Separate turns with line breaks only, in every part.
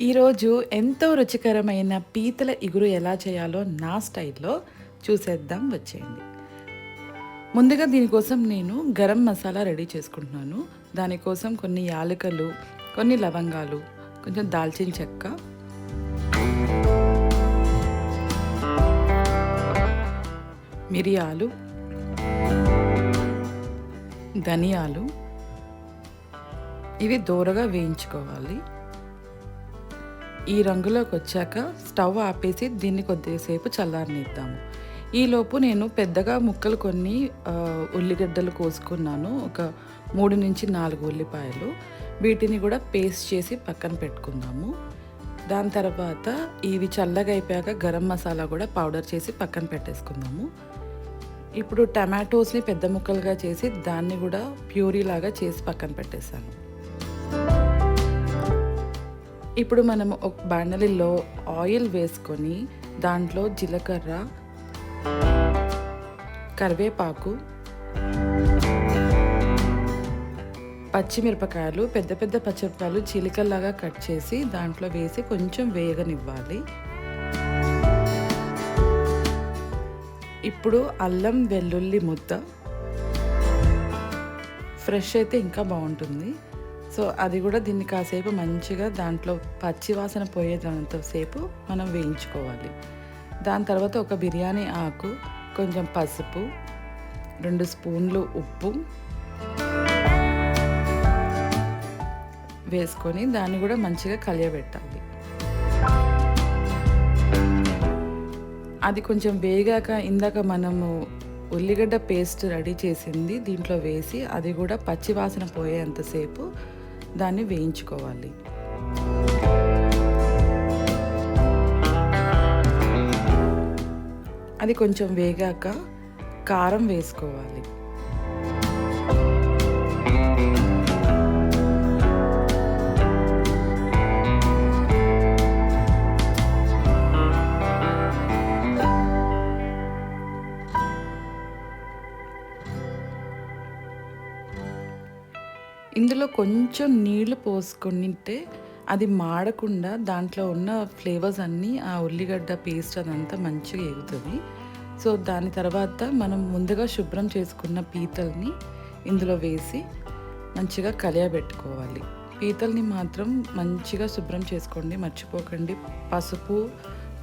ఈరోజు ఎంతో రుచికరమైన పీతల ఇగురు ఎలా చేయాలో నా స్టైల్లో చూసేద్దాం వచ్చేయండి. ముందుగా దీనికోసం నేను గరం మసాలా రెడీ చేసుకుంటున్నాను. దానికోసం కొన్ని యాలకలు కొన్ని లవంగాలు కొంచెం దాల్చిన చెక్క. మిరియాలు. ధనియాలు. ఇవి దూరగా వేయించుకోవాలి. ఈ రంగులోకి వచ్చాక స్టవ్ ఆపేసి దీన్ని కొద్దిసేపు చల్లారనిద్దాము. ఈలోపు నేను పెద్దగా ముక్కలు కొన్ని ఉల్లిగడ్డలు కోసుకున్నాను. ఒక మూడు నుంచి నాలుగు ఉల్లిపాయలు. వీటిని కూడా పేస్ట్ చేసి పక్కన పెట్టుకుందాము. దాని తర్వాత ఇవి చల్లగా అయిపోయాక గరం మసాలా కూడా పౌడర్ చేసి పక్కన పెట్టేసుకుందాము. ఇప్పుడు టమాటోస్ని పెద్ద ముక్కలుగా చేసి దాన్ని కూడా ప్యూరీ లాగా చేసి పక్కన పెట్టేశాను. ఇప్పుడు మనం ఒక బాండలిలో ఆయిల్ వేసుకొని దాంట్లో జీలకర్ర కరివేపాకు పచ్చిమిరపకాయలు పెద్ద పెద్ద పచ్చిమిరపకాయలు చిలికల్లాగా కట్ చేసి దాంట్లో వేసి కొంచెం వేగనివ్వాలి. ఇప్పుడు అల్లం వెల్లుల్లి ముద్ద. ఫ్రెష్ అయితే ఇంకా బాగుంటుంది. సో అది కూడా దీన్ని కాసేపు మంచిగా దాంట్లో పచ్చి వాసన పోయేంతసేపు మనం వేయించుకోవాలి. దాని తర్వాత ఒక బిర్యానీ ఆకు కొంచెం పసుపు రెండు స్పూన్లు ఉప్పు వేసుకొని దాన్ని కూడా మంచిగా కలియబెట్టాలి. అది కొంచెం వేగాక ఇందాక మనము ఉల్లిగడ్డ పేస్ట్ రెడీ చేసింది దీంట్లో వేసి అది కూడా పచ్చి వాసన పోయేంతసేపు దాన్ని వేయించుకోవాలి. అది కొంచెం వేగాక కారం వేసుకోవాలి. ఇందులో కొంచెం నీళ్ళు పోసుకుంటే అది మాడకుండా దాంట్లో ఉన్న ఫ్లేవర్స్ అన్నీ ఆ ఉల్లిగడ్డ పేస్ట్ అదంతా మంచిగా ఎగుతుంది. సో దాని తర్వాత మనం ముందుగా శుభ్రం చేసుకున్న పీతల్ని ఇందులో వేసి మంచిగా కలియబెట్టుకోవాలి. పీతల్ని మాత్రం మంచిగా శుభ్రం చేసుకోండి మర్చిపోకండి. పసుపు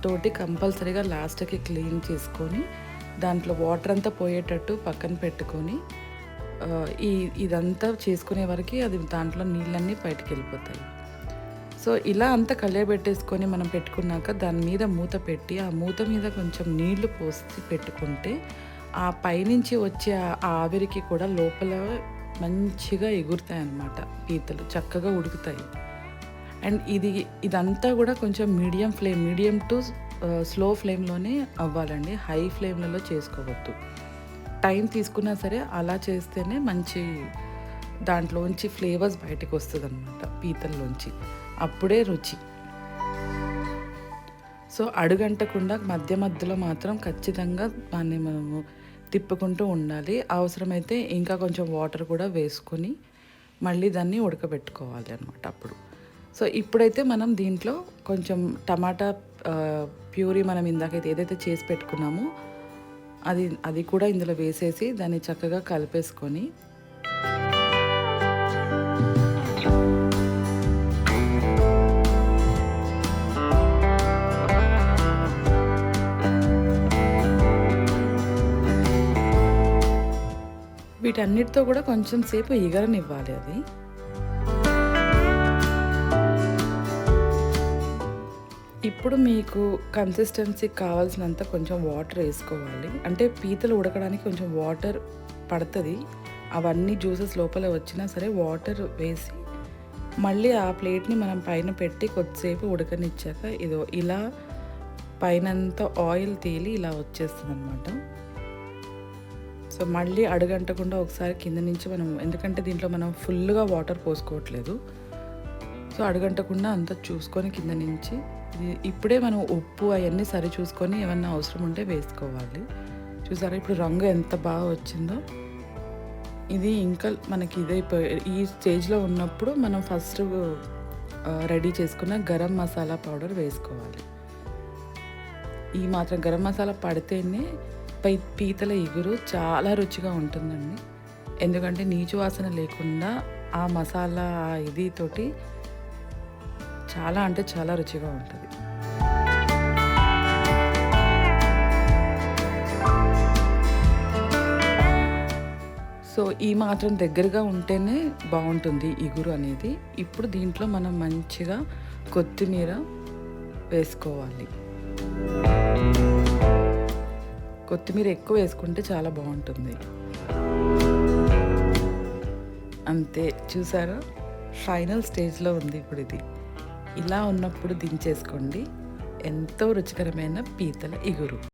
తోటి కంపల్సరీగా లాస్ట్కి క్లీన్ చేసుకొని దాంట్లో వాటర్ అంతా పోయేటట్టు పక్కన పెట్టుకొని ఈ ఇదంతా చేసుకునే వరకు అది దాంట్లో నీళ్ళన్నీ బయటికి వెళ్ళిపోతాయి సో ఇలా అంతా కలియబెట్టేసుకొని మనం పెట్టుకున్నాక దాని మీద మూత పెట్టి ఆ మూత మీద కొంచెం నీళ్ళు పోసి పెట్టుకుంటే ఆ పైనుంచి వచ్చే ఆ ఆవిరికి కూడా లోపల మంచిగా ఎగురుతాయి అన్నమాట పీతలు చక్కగా ఉడుకుతాయి. అండ్ ఇది ఇదంతా కూడా కొంచెం medium flame medium to slow ఫ్లేమ్లోనే అవ్వాలండి. హై ఫ్లేమ్లలో చేసుకోవద్దు. టైం తీసుకున్నా సరే అలా చేస్తేనే మంచి దాంట్లోంచి ఫ్లేవర్స్ బయటకు వస్తుంది అనమాట పీతల్లోంచి. అప్పుడే రుచి. సో అడుగంటకుండా మధ్య మధ్యలో మాత్రం ఖచ్చితంగా దాన్ని మనము తిప్పుకుంటూ ఉండాలి. అవసరమైతే ఇంకా కొంచెం వాటర్ కూడా వేసుకొని మళ్ళీ దాన్ని ఉడకబెట్టుకోవాలి అనమాట అప్పుడు. సో ఇప్పుడైతే మనం దీంట్లో కొంచెం టమాటా ప్యూరీ మనం ఇందాకైతే ఏదైతే చేసి పెట్టుకున్నామో అది అది కూడా ఇందులో వేసేసి దాన్ని చక్కగా కలిపేసుకొని. వీటన్నిటితో కూడా కొంచెం సేపు ఎగరనివ్వాలి అది. ఇప్పుడు మీకు కన్సిస్టెన్సీ కావాల్సినంత కొంచెం వాటర్ వేసుకోవాలి. అంటే పీతలు ఉడకడానికి కొంచెం వాటర్ పడుతుంది. అవన్నీ జ్యూసెస్ లోపల వచ్చినా సరే వాటర్ వేసి మళ్ళీ ఆ ప్లేట్ని మనం పైన పెట్టి కొద్దిసేపు ఉడకనిచ్చాక ఇదో ఇలా పైనంతా ఆయిల్ తేలి ఇలా వచ్చేస్తుంది అనమాట సో మళ్ళీ అడుగంటకుండా ఒకసారి కింద నుంచి మనం ఎందుకంటే దీంట్లో మనం ఫుల్గా వాటర్ పోసుకోవట్లేదు. సో అడగంటకుండా అంతా చూసుకొని కింద నుంచి ఇప్పుడే మనం ఉప్పు అవన్నీ సరి చూసుకొని ఏమన్నా అవసరం ఉంటే వేసుకోవాలి. చూసారా ఇప్పుడు రంగు ఎంత బాగా వచ్చిందో? ఇది ఇంకా మనకి ఇదే ఈ స్టేజ్లో ఉన్నప్పుడు మనం ఫస్ట్ రెడీ చేసుకున్న గరం మసాలా పౌడర్ వేసుకోవాలి. ఈ మాత్రం గరం మసాలా పడితేనే పై పీతల ఎగురు చాలా రుచిగా ఉంటుందండి. ఎందుకంటే నీచు వాసన లేకుండా ఆ మసాలా ఇది తోటి చాలా అంటే చాలా రుచిగా ఉంటుంది. సో ఈ మాత్రం దగ్గరగా ఉంటేనే బాగుంటుంది ఇగురు అనేది. ఇప్పుడు దీంట్లో మనం మంచిగా కొత్తిమీర వేసుకోవాలి. కొత్తిమీర ఎక్కువ వేసుకుంటే చాలా బాగుంటుంది. అంతే. చూసారా? ఫైనల్ స్టేజ్లో ఉంది ఇప్పుడు ఇది. ఇలా ఉన్నప్పుడు దించేసుకోండి. ఎంతో రుచికరమైన పీతల ఇగురు.